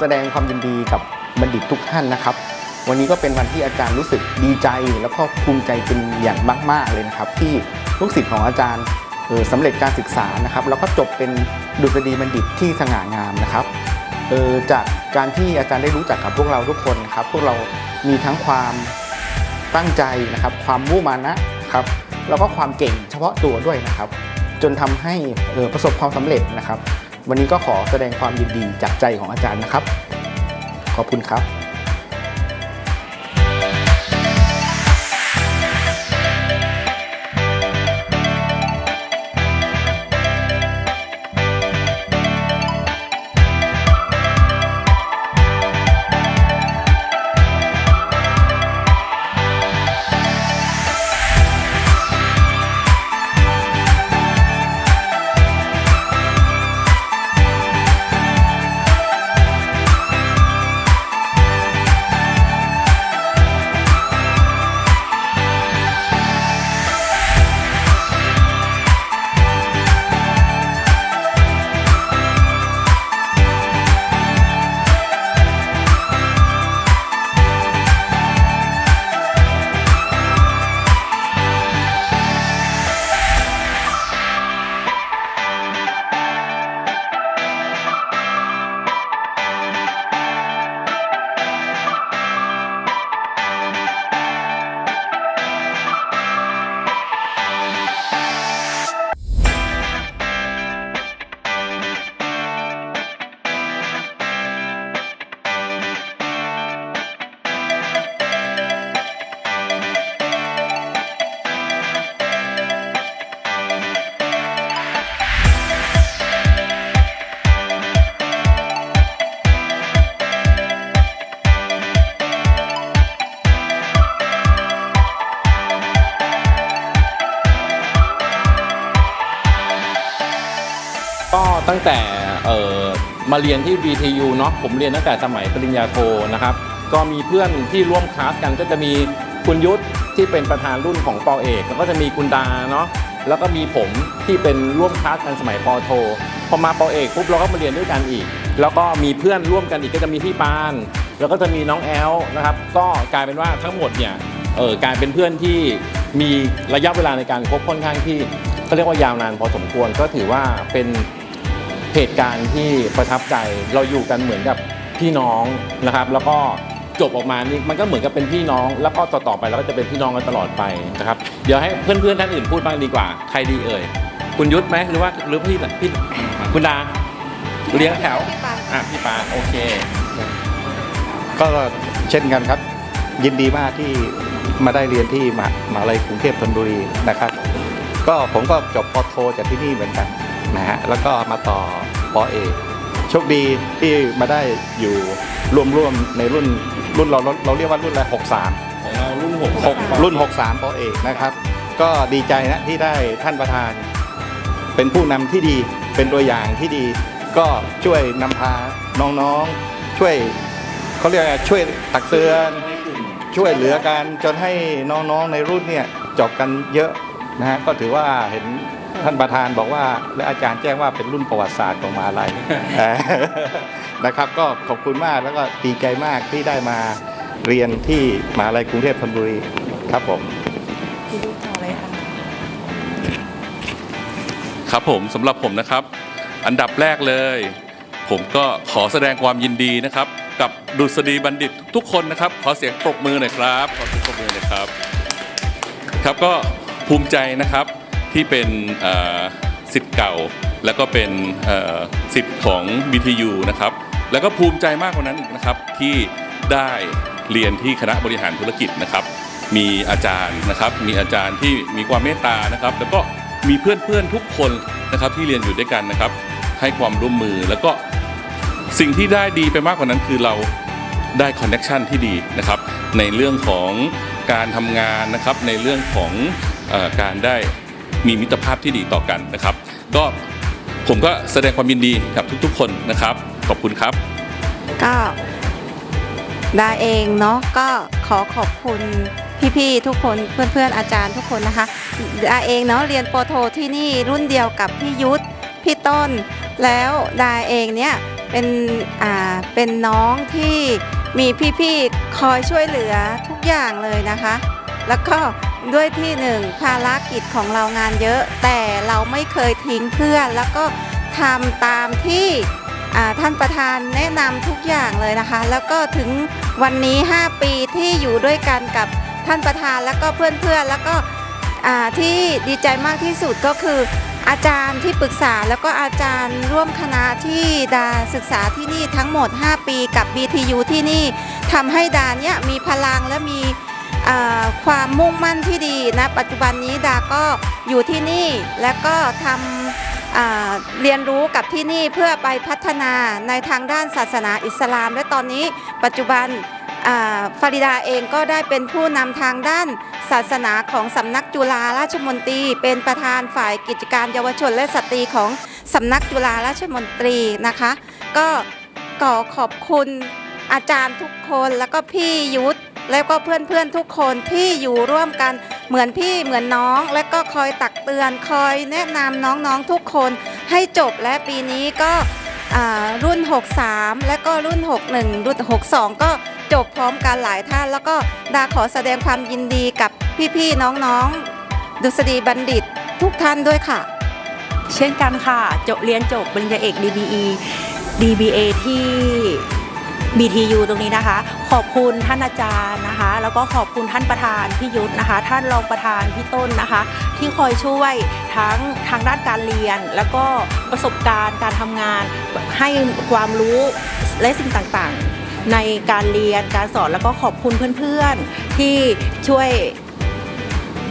แสดงความยินดีกับบัณฑิตทุกท่านนะครับ วันนี้ก็เป็นวันที่อาจารย์รู้สึกดีใจ แล้วก็ภูมิใจเป็นอย่างมาก ๆ เลยนะครับ ที่ลูกศิษย์ของอาจารย์เออสำเร็จการศึกษานะครับ แล้วก็จบเป็นดุษฎีบัณฑิตที่สง่างามนะครับเออจากการที่อาจารย์ได้รู้จักกับพวกเราทุกคนนะครับ พวกเรามีทั้งความตั้งใจนะครับ ความมุ่มานะครับ แล้วก็ความเก่งเฉพาะตัวด้วยนะครับ จนทำให้ประสบความสำเร็จนะครับ วันนี้ก็ขอแสดงความยินดีจากใจของอาจารย์นะครับ ขอบคุณครับ ก็ตั้งแต่มาเรียนที่ BTU เนาะผมเรียนตั้งแต่สมัยปริญญาโทนะครับ ก็มีเพื่อนที่ร่วมคลาสกันก็จะมีคุณยุทธที่เป็นประธานรุ่นของปอเอกแล้วก็จะมีคุณดาเนาะแล้วก็มีผมที่เป็นร่วมคลาสกันสมัยปอโทพอมาปอเอกปุ๊บเราก็มาเรียนด้วยกันอีก แล้วก็มีเพื่อนร่วมกันอีกก็จะมีพี่ปาน แล้วก็จะมีน้องแอลนะครับ ก็กลายเป็นว่าทั้งหมดเนี่ยเออกลายเป็นเพื่อนที่มีระยะเวลาในการคบค่อนข้างที่เขาเรียกว่ายาวนานพอสมควรก็ถือว่าเป็น เหตุการณ์ที่ประทับใจเราอยู่กันเหมือนกับพี่น้องนะครับ แล้วก็จบออกมานี่มันก็เหมือนกับเป็นพี่น้อง แล้วก็ต่อๆไปเราก็จะเป็นพี่น้องกันตลอดไปนะครับ เดี๋ยวให้เพื่อนๆท่านอื่นพูดบ้างดีกว่า ใครดีเอ่ยคุณยุทธไหมหรือว่าหรือพี่พี่คุณดาเลี้ยงแถวอะพี่ปานโอเค ก็เช่นกันครับ ยินดีมากที่มาได้เรียนที่มหามหาลัยกรุงเทพธนบุรีนะครับ ก็ผมก็จบปอโทจากที่นี่เหมือนกัน นะฮะแล้วก็มาต่อปอเอกโชคดีที่มาได้อยู่ร่วมๆในรุ่นรุ่นเราเราเราเรียกว่ารุ่นอะไรหกสามของเรารุ่นหกหกรุ่น 63ปอเอกนะครับ ก็ดีใจนะที่ได้ท่านประธาน เป็นผู้นำที่ดีเป็นตัวอย่างที่ดี ก็ช่วยนำพาน้องๆ ช่วยเขาเรียกอะไรช่วยตักเตือนช่วยเหลือกันจนให้น้องๆในรุ่นเนี่ยจบกันเยอะนะฮะก็ถือว่าเห็น ท่านประธานบอกว่าและอาจารย์แจ้งว่าเป็นรุ่นประวัติศาสตร์ของมหาลัยนะครับ ก็ขอบคุณมากแล้วก็ดีใจมากที่ได้มาเรียนที่มหาลัยกรุงเทพธนบุรีครับผมพี่ลูต่อเลยค่ะครับผมสำหรับผมนะครับ อันดับแรกเลย ผมก็ขอแสดงความยินดีนะครับ กับดุษฎีบัณฑิตทุกคนนะครับ ขอเสียงปรบมือหน่อยครับขอเสียงปรบมือหน่อยครับ ครับก็ภูมิใจนะครับ ที่เป็นสิทธิ์เก่า แล้วก็เป็นสิทธิ์ของ BTU นะครับแล้วก็ภูมิใจมากกว่านั้นอีกนะครับที่ได้เรียนที่คณะบริหารธุรกิจนะครับ มีอาจารย์นะครับ มีอาจารย์ที่มีความเมตตานะครับ แล้วก็มีเพื่อนๆทุกคนนะครับที่เรียนอยู่ด้วยกันนะครับ ให้ความร่วมมือแล้วก็สิ่งที่ได้ดีไปมากกว่านั้นคือเราได้คอนเน็ชันที่ดีนะครับ ในเรื่องของการทำงานนะครับในเรื่องของอการได้ มีมิตรภาพที่ดีต่อกันนะครับ ก็ผมก็แสดงความยินดีกับทุกๆ คนนะครับ ขอบคุณครับ ก็ดาเองเนาะก็ขอขอบคุณพี่ๆทุกคนเพื่อนๆอาจารย์ทุกคนนะคะดาเองเนาะเรียนโปรโทที่นี่รุ่นเดียวกับพี่ยุทธพี่ต้น แล้วดาเองเนี่ยเป็นอ่าเป็นน้องที่มีพี่ๆคอยช่วยเหลือทุกอย่างเลยนะคะ แล้วก็ ด้วยที่หนึ่งภารกิจของเรางานเยอะ แต่เราไม่เคยทิ้งเพื่อน แล้วก็ทำตามที่ท่านประธานแนะนำทุกอย่างเลยนะคะ แล้วก็ถึงวันนี้ 5 ปีที่อยู่ด้วยกันกับท่านประธานแล้วก็เพื่อนๆแล้วก็ที่ดีใจมากที่สุดก็คือ อาจารย์ที่ปรึกษาแล้วก็อาจารย์ร่วมคณะที่ดาศึกษาที่นี่ทั้งหมด 5 ปีกับ BTU ที่นี่ทำให้ดาเนี่ยมีพลังและมี ความมุ่งมั่นที่ดีนะปัจจุบันนี้ดาก็อยู่ที่นี่และก็ทำเรียนรู้กับที่นี่เพื่อไปพัฒนาในทางด้านศาสนาอิสลาม และตอนนี้ปัจจุบันฟาริดาเองก็ได้เป็นผู้นำทางด้านศาสนาของสำนักจุฬาราชมนตรี เป็นประธานฝ่ายกิจการเยาวชนและสตรีของสำนักจุฬาราชมนตรีนะคะ ก็ขอขอบคุณอาจารย์ทุกคนแล้วก็พี่ยุทธ แล้วก็เพื่อนๆทุกคนที่อยู่ร่วมกันเหมือนพี่เหมือนน้อง และก็คอยตักเตือนคอยแนะนำน้องๆทุกคนให้จบและปีนี้ก็รุ่น 63 และก็รุ่น 61 รุ่น 62 ก็จบพร้อมกันหลายท่าน แล้วก็ดาขอแสดงความยินดีกับพี่ๆน้องๆ ดุษฎีบัณฑิตทุกท่านด้วยค่ะ เช่นกันค่ะ จบเรียนจบปริญญาเอก DBE DBA ที่ BTU ตรงนี้นะคะ ขอบคุณท่านอาจารย์นะคะ แล้วก็ขอบคุณท่านประธานพี่ยุทธนะคะ ท่านรองประธานพี่ต้นนะคะ ที่คอยช่วยทั้งทางด้านการเรียน แล้วก็ประสบการณ์การทำงานให้ความรู้และสิ่งต่างๆ ในการเรียนการสอนแล้วก็ขอบคุณเพื่อนๆ ที่ช่วย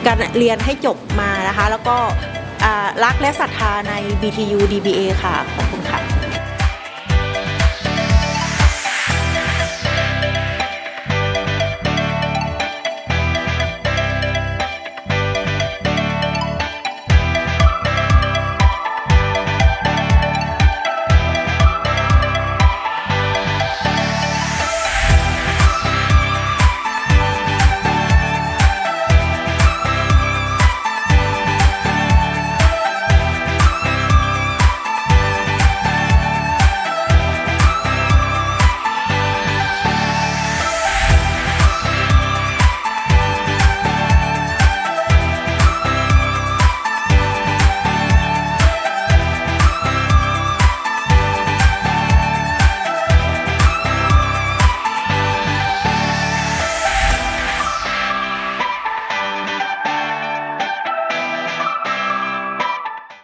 การเรียนให้จบมานะคะ แล้วก็รักและศรัทธาใน BTU DBA ค่ะ ขอบคุณค่ะ